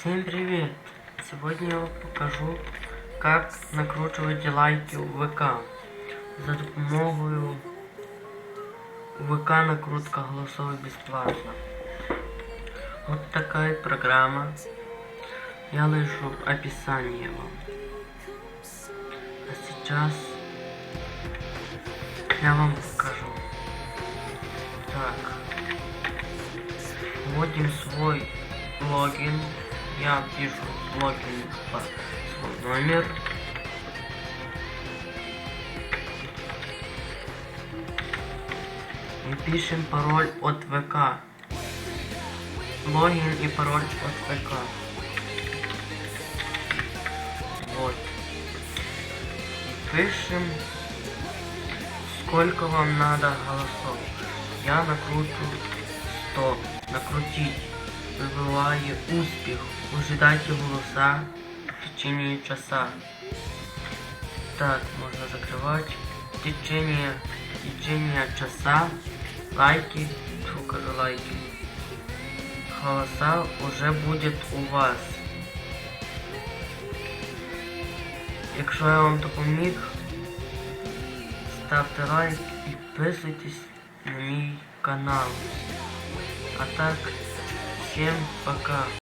Всем привет! Сегодня я вам покажу, как накручивать лайки у ВК. За допомогою ВК накрутка голосовой бесплатно. Вот такая программа. Я лишу описание вам. А сейчас я вам покажу. Так. Вводим свой логин. Я пишу логин по свой номер. И пишем пароль от ВК. Логин и пароль от ВК. Вот. И пишем, сколько вам надо голосов. Я накручу 100. Накрутить. Выбыває успіх. Ожидайте голоса в течение часа. Так, можно закрывать. В течение, в течение часа лайки, фу, кажу лайки. Голоса уже будет у вас. Якщо я вам допоміг, ставте лайк, підписуйтесь на мій канал. А так, всем пока.